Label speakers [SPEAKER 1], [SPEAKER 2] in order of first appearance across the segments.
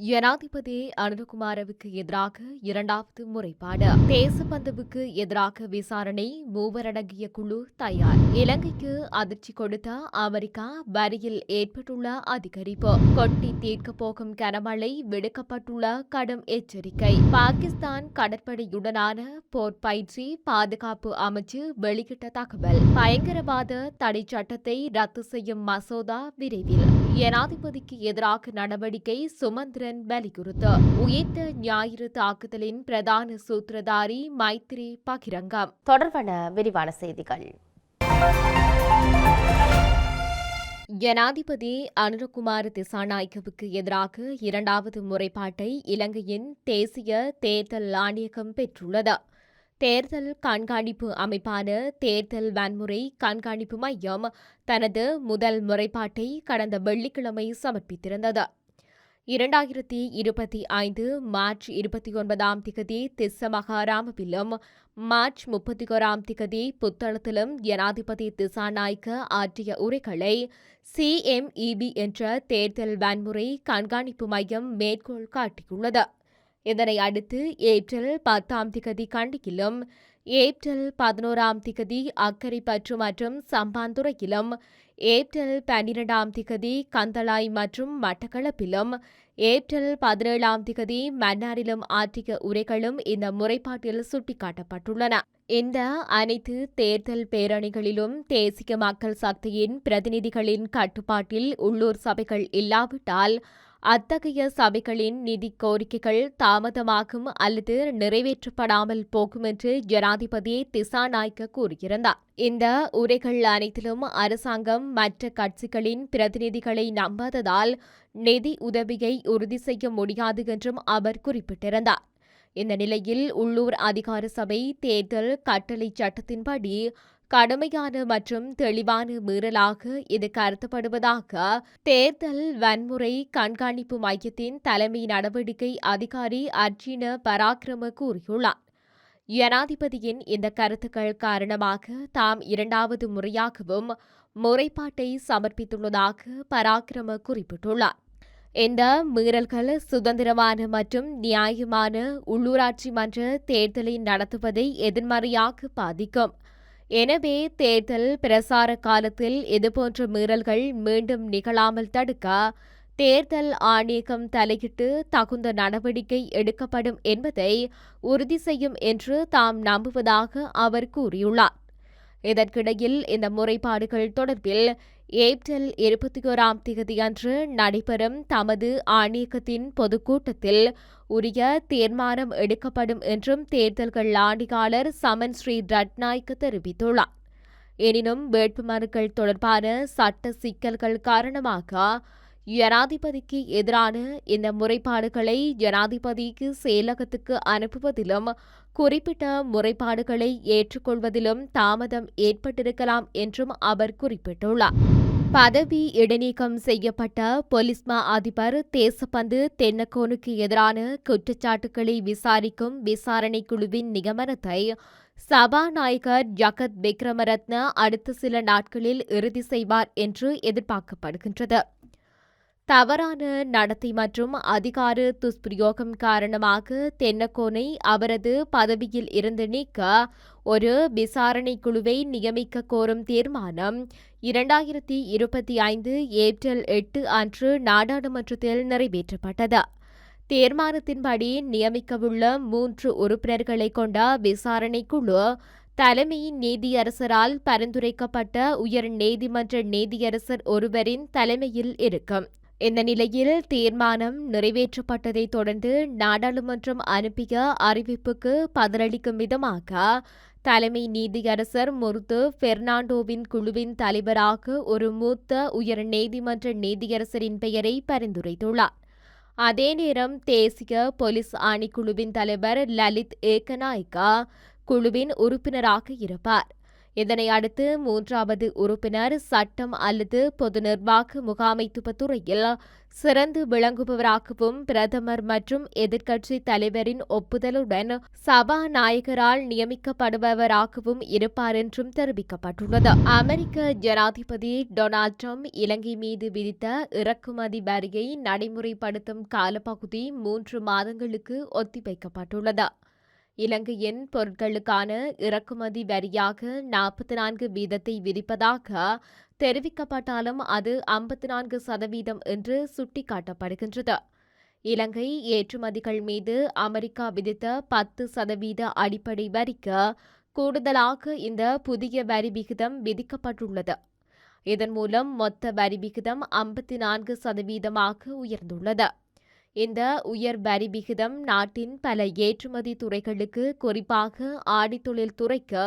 [SPEAKER 1] ஜனாதிபதி அனுரகுமாரவுக்கு எதிராக இரண்டாவது முறைப்பாடு. தேசபந்துவுக்கு எதிராக விசாரணை மூவரடங்கிய குழு தயார். இலங்கைக்கு அதிர்ச்சி கொடுத்த அமெரிக்கா வரியில் ஏற்பட்டுள்ள அதிகரிப்பு. கொட்டி தீர்க்கப் போகும் கனமழை விடுக்கப்பட்டுள்ள கடும் எச்சரிக்கை. பாகிஸ்தான் கடற்படையுடனான போர் பயிற்சி பாதுகாப்பு அமைச்சு வெளியிட்ட தகவல். பயங்கரவாத தடை சட்டத்தை ரத்து செய்யும் மசோதா விரைவில். ஜனாதிபதிக்கு எதிராக நடவடிக்கை சுமந்திர சுமந்திரன் வலியுறுத்து உயிர்த்த ஞாயிறு தாக்குதலின் பிரதான சூத்திரதாரி மைத்ரி பகிரங்கம்.
[SPEAKER 2] தொடர்பான விரிவான செய்திகள்.
[SPEAKER 1] ஜனாதிபதி அனுரகுமார திசாநாயக்கவுக்கு எதிராக இரண்டாவது முறைப்பாட்டை இலங்கையின் தேசிய தேர்தல் ஆணையகம் பெற்றுள்ளது. தேர்தல் கண்காணிப்பு அமைப்பான தேர்தல் வன்முறை கண்காணிப்பு மையம் தனது முதல் முறைப்பாட்டை கடந்த வெள்ளிக்கிழமை சமர்ப்பித்திருந்தது. இரண்டாயிரத்தி இருபத்தி ஐந்து மார்ச் இருபத்தி ஒன்பதாம் திகதி திஸ்ஸமகாராமவிலும் மார்ச் முப்பத்தி ஓராம் திகதி புத்தளத்திலும் ஜனாதிபதி திசாநாய்க்க ஆற்றிய உரைகளை சிஎம்இபி என்ற தேர்தல் வன்முறை கண்காணிப்பு மையம் மேற்கோள் காட்டியுள்ளது. இதனை அடுத்து ஏப்ரல் பத்தாம் திகதி கண்டியிலும் ஏப்ரல் பதினோராம் திகதி அக்கரைப்பற்று மற்றும் சம்பாந்துறையிலும் ஏப்ரல் பன்னிரெண்டாம் திகதி கந்தளாய் மற்றும் மட்டக்களப்பிலும் ஏப்ரல் பதினேழாம் திகதி மன்னாரிலும் ஆற்றிய உரைகளும் இந்த முறைப்பாட்டில் சுட்டிக்காட்டப்பட்டுள்ளன. இந்த அனைத்து தேர்தல் பேரணிகளிலும் தேசிய மக்கள் சக்தியின் பிரதிநிதிகளின் கட்டுப்பாட்டில் உள்ளூர் சபைகள் இல்லாவிட்டால் அத்தகைய சபைகளின் நிதி கோரிக்கைகள் தாமதமாகும் அல்லது நிறைவேற்றப்படாமல் போகும் என்று ஜனாதிபதி திசாநாய்க்க கூறியிருந்தார். இந்த உரைகள் அனைத்திலும் அரசாங்கம் மற்ற கட்சிகளின் பிரதிநிதிகளை நம்பாததால் நிதி உதவியை உறுதி செய்ய முடியாது என்றும் அவர் குறிப்பிட்டிருந்தார். இந்த நிலையில் உள்ளூர் அதிகார சபை தேர்தல் கட்டளை சட்டத்தின்படி கடுமையான மற்றும் தெளிவான மீறலாக இது கருதப்படுவதாக தேர்தல் வன்முறை கண்காணிப்பு மையத்தின் தலைமை நடவடிக்கை அதிகாரி அர்ஜின பராக்கிரம கூறியுள்ளார். ஜனாதிபதியின் இந்த கருத்துக்கள் காரணமாக தாம் இரண்டாவது முறையாகவும் முறைப்பாட்டை சமர்ப்பித்துள்ளதாக பராக்கிரம குறிப்பிட்டுள்ளார். இந்த மீறல்கள் சுதந்திரமான மற்றும் நியாயமான உள்ளூராட்சி மன்ற தேர்தலை நடத்துவதை எதிர்மறையாக பாதிக்கும். எனவே தேர்தல் பிரசார காலத்தில் இதுபோன்ற மீறல்கள் மீண்டும் நிகழாமல் தடுக்க தேர்தல் ஆணையகம் தலையிட்டு தகுந்த நடவடிக்கை எடுக்கப்படும் என்பதை உறுதி செய்யும் என்று தாம் நம்புவதாக அவர் கூறியுள்ளார். இதற்கிடையில் இந்த முறைப்பாடுகள் தொடர்பில் ஏப்ரல் இருபத்தி ஓராம் தேதியன்று நடைபெறும் தமது ஆணையகத்தின் பொதுக்கூட்டத்தில் உரிய தீர்மானம் எடுக்கப்படும் என்றும் தேர்தல்கள் ஆணையாளர் சமன் ஸ்ரீ ரட்நாய்க்கு தெரிவித்துள்ளார். எனினும் வேட்புமனுக்கள் தொடர்பான சட்ட சிக்கல்கள் காரணமாக ஜனாதிபதிக்கு எதிரான இந்த முறைப்பாடுகளை ஜனாதிபதிக்கு செயலகத்துக்கு அனுப்புவதிலும் குறிப்பிட்ட முறைப்பாடுகளை ஏற்றுக்கொள்வதிலும் தாமதம் ஏற்பட்டிருக்கலாம் என்றும் அவர் குறிப்பிட்டுள்ளார். பதவி இடைநீக்கம் செய்யப்பட்ட பொலிஸ்மா அதிபர் தேசப்பந்து தென்னக்கோனுக்கு எதிரான குற்றச்சாட்டுகளை விசாரிக்கும் விசாரணை குழுவின் நிகமனத்தை சபாநாயகர் ஜகத் விக்ரமரத்ன அடுத்த சில நாட்களில் இறுதி செய்வார் என்று எதிர்பார்க்கப்படுகின்றது. தவறான நடத்தை மற்றும் அதிகார துஷ்பிரயோகம் காரணமாக தென்னக்கோனை அவரது பதவியில் இருந்து நீக்க ஒரு விசாரணை குழுவை நியமிக்க கோரும் தீர்மானம் இரண்டாயிரத்தி இருபத்தி ஐந்து ஏப்ரல் எட்டு அன்று நாடாளுமன்றத்தில் நிறைவேற்றப்பட்டது. தீர்மானத்தின்படி நியமிக்கவுள்ள மூன்று உறுப்பினர்களை கொண்ட விசாரணை குழு தலைமை நீதியரசரால் பரிந்துரைக்கப்பட்ட உயர் நீதிமன்ற நீதியரசர் ஒருவரின் தலைமையில் இருக்கும். இந்த நிலையில் தீர்மானம் நிறைவேற்றப்பட்டதை தொடர்ந்து நாடாளுமன்றம் அனுப்பிய அறிவிப்புக்கு பதிலளிக்கும் விதமாக தலைமை நீதியரசர் முருத்து பெர்னாண்டோவின் குழுவின் தலைவராக ஒரு மூத்த உயர் நீதிமன்ற நீதியரசரின் பெயரை பரிந்துரைத்துள்ளார். அதே நேரம் தேசிய போலீஸ் ஆணைக்குழுவின் தலைவர் லலித் ஏக்கநாயக்கா குழுவின் உறுப்பினராக இருப்பார். இதனை அடுத்து மூன்றாவது உறுப்பினர் சட்டம் அல்லது பொது நிர்வாக முகாமைத்துவ துறையில் சிறந்து விளங்குபவராகவும் பிரதமர் மற்றும் எதிர்க்கட்சி தலைவரின் ஒப்புதலுடன் சபாநாயகரால் நியமிக்கப்படுபவராகவும் இருப்பார் என்றும் தெரிவிக்கப்பட்டுள்ளது. அமெரிக்க ஜனாதிபதி டொனால்ட் ட்ரம்ப் இலங்கை மீது விதித்த இறக்குமதி வரியை நடைமுறைப்படுத்தும் காலப்பகுதி மூன்று மாதங்களுக்கு ஒத்திவைக்கப்பட்டுள்ளது. இலங்கையின் பொருட்களுக்கான இறக்குமதி வரியாக நாற்பத்தி நான்கு வீதத்தை விதிப்பதாக தெரிவிக்கப்பட்டாலும் அது ஐம்பத்தி நான்கு சதவீதம் என்று சுட்டிக்காட்டப்படுகின்றது. இலங்கை ஏற்றுமதிகள் மீது அமெரிக்கா விதித்த பத்து சதவீத அடிப்படை வரிக்கு கூடுதலாக இந்த புதிய வரி விகிதம் விதிக்கப்பட்டுள்ளது. இதன் மூலம் மொத்த வரி விகிதம் ஐம்பத்தி நான்கு சதவீதமாக உயர்ந்துள்ளது. இந்த உயர் வரி விகிதம் நாட்டின் பல ஏற்றுமதி துறைகளுக்கு குறிப்பாக ஆடித்தொழில் துறைக்கு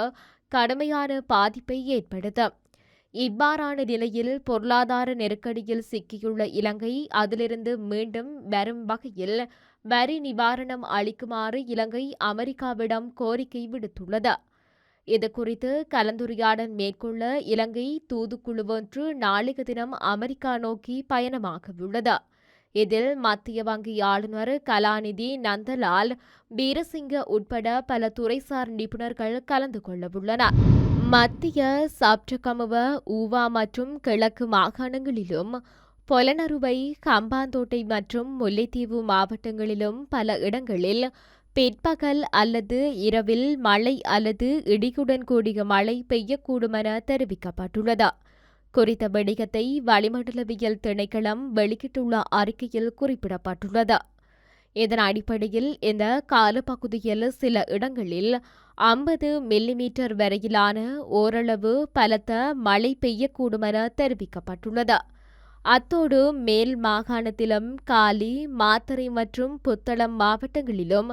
[SPEAKER 1] கடுமையான பாதிப்பை ஏற்படுத்தும் இவ்வாறான நிலையில் பொருளாதார நெருக்கடியில் சிக்கியுள்ள இலங்கை அதிலிருந்து மீண்டும் வரும் வகையில் வரி நிவாரணம் அளிக்குமாறு இலங்கை அமெரிக்காவிடம் கோரிக்கை விடுத்துள்ளது. இதுகுறித்து கலந்துரையாடல் மேற்கொள்ள இலங்கை தூதுக்குழு ஒன்று நாளைய தினம் அமெரிக்கா நோக்கி பயணமாகவுள்ளது. இதில் மத்திய வங்கி ஆளுநர் கலாநிதி நந்தலால் வீரசிங்க உட்பட பல துறைசார் நிபுணர்கள் கலந்து கொள்ளவுள்ளனர். மத்திய சாப்டகமுவ ஊவா மற்றும் கிழக்கு மாகாணங்களிலும் பொலனறுவை கம்பாந்தோட்டை மற்றும் முல்லைத்தீவு மாவட்டங்களிலும் பல இடங்களில் பிற்பகல் அல்லது இரவில் மழை அல்லது இடியுடன் கூடிய மழை பெய்யக்கூடுமென தெரிவிக்கப்பட்டுள்ளது. குறித்த வணிகத்தை வளிமண்டலவியல் திணைக்களம் வெளியிட்டுள்ள அறிக்கையில் குறிப்பிடப்பட்டுள்ளது. இதன் அடிப்படையில் இந்த காலப்பகுதியில் சில இடங்களில் ஐம்பது மில்லிமீட்டர் வரையிலான ஓரளவு பலத்த மழை பெய்யக்கூடும் என தெரிவிக்கப்பட்டுள்ளது. அத்தோடு மேல் மாகாணத்திலும் காலி மாத்தறை மற்றும் புத்தளம் மாவட்டங்களிலும்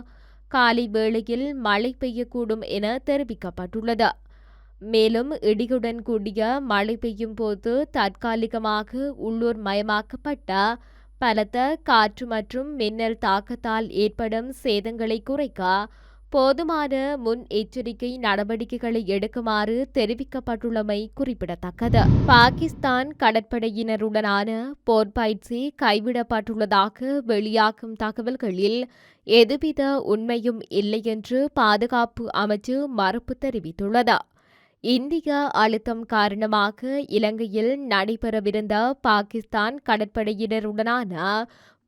[SPEAKER 1] காலை வேளையில் மழை பெய்யக்கூடும் என தெரிவிக்கப்பட்டுள்ளது. மேலும் இடியுடன் கூடிய மழை பெய்யும் போது தற்காலிகமாக உள்ளூர் மயமாக்கப்பட்ட பலத்த காற்று மற்றும் மின்னல் தாக்கத்தால் ஏற்படும் சேதங்களை குறைக்க போதுமான முன் எச்சரிக்கை நடவடிக்கைகளை எடுக்குமாறு தெரிவிக்கப்பட்டுள்ளமை குறிப்பிடத்தக்கது. பாகிஸ்தான் கடற்படையினருடனான போர் பயிற்சி கைவிடப்பட்டுள்ளதாக வெளியாகும் தகவல்களில் எதுவித உண்மையும் இல்லை என்று பாதுகாப்பு அமைச்சு மறுப்பு தெரிவித்துள்ளது. இந்திய அழுத்தம் காரணமாக இலங்கையில் நடைபெறவிருந்த பாகிஸ்தான் கடற்படையினருடனான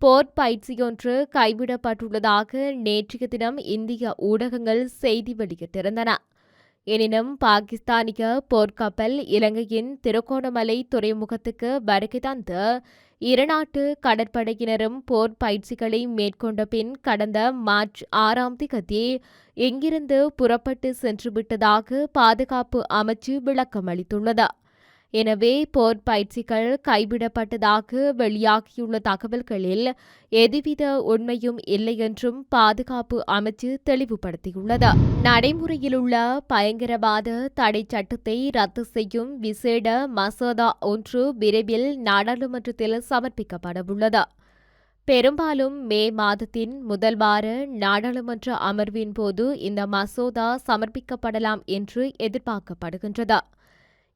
[SPEAKER 1] போர் பயிற்சியொன்று கைவிடப்பட்டுள்ளதாக நேற்றைய தினம் இந்திய ஊடகங்கள் செய்தி வெளியிட்டிருந்தன. எனினும் பாகிஸ்தானிய போர்க்கப்பல் இலங்கையின் திருகோணமலை துறைமுகத்துக்கு வருகை தந்து இருநாட்டு கடற்படையினரும் போர் பயிற்சிகளை மேற்கொண்ட பின் கடந்த மார்ச் ஆறாம் திகதி எங்கிருந்து புறப்பட்டு சென்றுவிட்டதாக பாதுகாப்பு அமைச்சு விளக்கமளித்துள்ளது. எனவே போர் பயிற்சிகள் கைவிடப்பட்டதாக வெளியாகியுள்ள தகவல்களில் எதுவித உண்மையும் இல்லை என்றும் பாதுகாப்பு அமைச்சு தெளிவுபடுத்தியுள்ளது. நடைமுறையிலுள்ள பயங்கரவாத தடை சட்டத்தை ரத்து செய்யும் விசேட மசோதா ஒன்று விரைவில் நாடாளுமன்றத்தில் சமர்ப்பிக்கப்படவுள்ளது. பெரும்பாலும் மே மாதத்தின் முதல் வார நாடாளுமன்ற அமர்வின் போது இந்த மசோதா சமர்ப்பிக்கப்படலாம் என்று எதிர்பார்க்கப்படுகின்றது.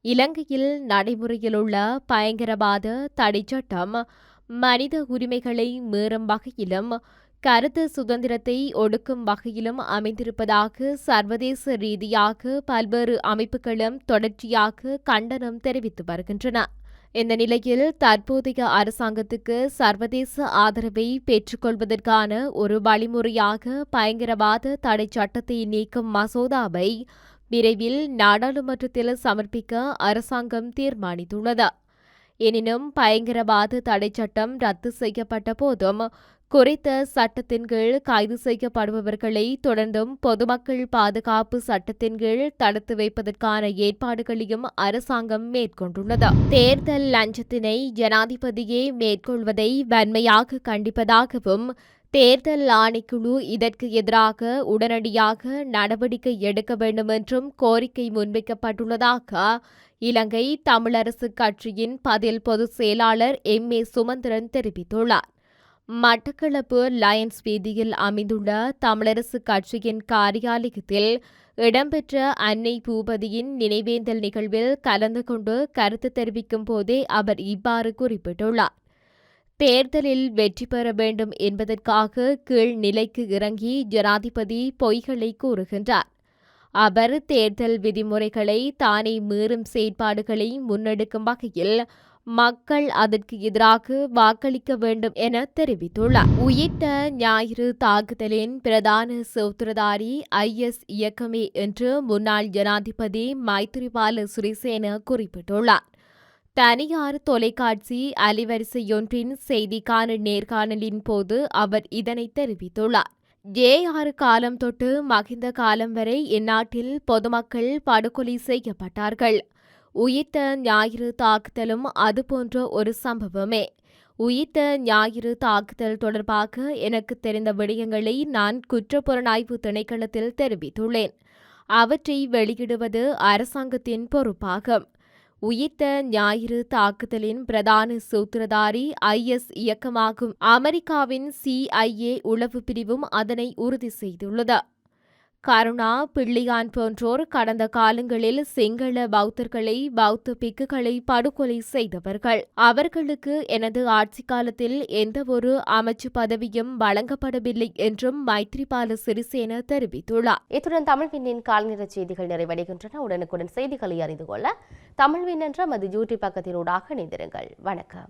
[SPEAKER 1] இலங்கையில் நடைமுறையிலுள்ள பயங்கரவாத தடைச்சட்டம் மனித உரிமைகளை மீறும் வகையிலும் கருத்து சுதந்திரத்தை ஒடுக்கும் வகையிலும் அமைந்திருப்பதாக சர்வதேச ரீதியாக பல்வேறு அமைப்புகளும் தொடர்ச்சியாக கண்டனம் தெரிவித்து வருகின்றன. இந்த நிலையில் தற்போதைய அரசாங்கத்துக்கு சர்வதேச ஆதரவை பெற்றுக்கொள்வதற்கான ஒரு வழிமுறையாக பயங்கரவாத தடை சட்டத்தை நீக்கும் மசோதாவை விரைவில் நாடாளுமன்றத்தில் சமர்ப்பிக்க அரசாங்கம் தீர்மானித்துள்ளது. எனினும் பயங்கரவாத தடை சட்டம் ரத்து செய்யப்பட்ட போதும் குறித்த சட்டத்தின் கீழ் கைது செய்யப்படுபவர்களை தொடர்ந்தும் பொதுமக்கள் பாதுகாப்பு சட்டத்தின் கீழ் தடுத்து வைப்பதற்கான ஏற்பாடுகளையும் அரசாங்கம் மேற்கொண்டுள்ளது. தேர்தல் லஞ்சத்தினை ஜனாதிபதியே மேற்கொள்வதை வன்மையாக கண்டிப்பதாகவும் தேர்தல் ஆணைக்குழு இதற்கு எதிராக உடனடியாக நடவடிக்கை எடுக்க வேண்டும் என்றும் கோரிக்கை முன்வைக்கப்பட்டுள்ளதாக இலங்கை தமிழரசு கட்சியின் பதில் பொதுச் செயலாளர் எம். ஏ. சுமந்திரன் தெரிவித்துள்ளார். மட்டக்களப்பு லயன்ஸ் வீதியில் அமைந்துள்ள தமிழரசு கட்சியின் காரியாலயத்தில் இடம்பெற்ற அன்னை பூபதியின் நினைவேந்தல் நிகழ்வில் கலந்து கொண்டு கருத்து தெரிவிக்கும் போதே அவர் இவ்வாறு குறிப்பிட்டுள்ளார். தேர்தலில் வெற்றி பெற வேண்டும் என்பதற்காக கீழ் நிலைக்கு இறங்கி ஜனாதிபதி பொய்களை கூறுகின்றார். அவர் தேர்தல் விதிமுறைகளை தானே மீறும் செயற்பாடுகளை முன்னெடுக்கும் வகையில் மக்கள் அதற்கு எதிராக வாக்களிக்க வேண்டும் என தெரிவித்துள்ளார். உயிர்த்த ஞாயிறு தாக்குதலின் பிரதான சூத்திரதாரி ஐஎஸ் இயக்கமே என்று முன்னாள் ஜனாதிபதி மைத்திரிபால சிறிசேன குறிப்பிட்டுள்ளார். தனியார் தொலைக்காட்சி அலைவரிசையொன்றின் செய்திக்கான நேர்காணலின் போது அவர் இதனை தெரிவித்துள்ளார். ஜே ஆறு காலம் தொட்டு மகிந்த காலம் வரை இந்நாட்டில் பொதுமக்கள் படுகொலை செய்யப்பட்டார்கள். உயிர்த்த ஞாயிறு தாக்குதலும் அதுபோன்ற ஒரு சம்பவமே. உயிர்த்த ஞாயிறு தாக்குதல் தொடர்பாக எனக்கு தெரிந்த விடயங்களை நான் குற்றப்புலனாய்வு திணைக்களத்தில் தெரிவித்துள்ளேன். அவற்றை வெளியிடுவது அரசாங்கத்தின் பொறுப்பாகும். உயிர்த்த ஞாயிறு தாக்குதலின் பிரதான சூத்திரதாரி ஐஎஸ் இயக்கமாகும் அமெரிக்காவின் சிஐஏ உளவு பிரிவும் அதனை உறுதி செய்துள்ளது. கருணா பிள்ளையான் போன்றோர் கடந்த காலங்களில் சிங்கள பௌத்தர்களை பௌத்த பிக்குகளை படுகொலை செய்தவர்கள். அவர்களுக்கு எனது ஆட்சி காலத்தில் எந்தவொரு அமைச்சு பதவியும் வழங்கப்படவில்லை என்றும் மைத்ரிபால சிறிசேன தெரிவித்துள்ளார்.
[SPEAKER 2] இத்துடன் தமிழ் விண்ணின் கால்நிற செய்திகள் நிறைவடைகின்றன. உடனுக்குடன் செய்திகளை அறிந்து கொள்ள தமிழ்வின் என்ற மது யூடியூப் பக்கத்தினூடாக இணைந்திருங்கள். வணக்கம்.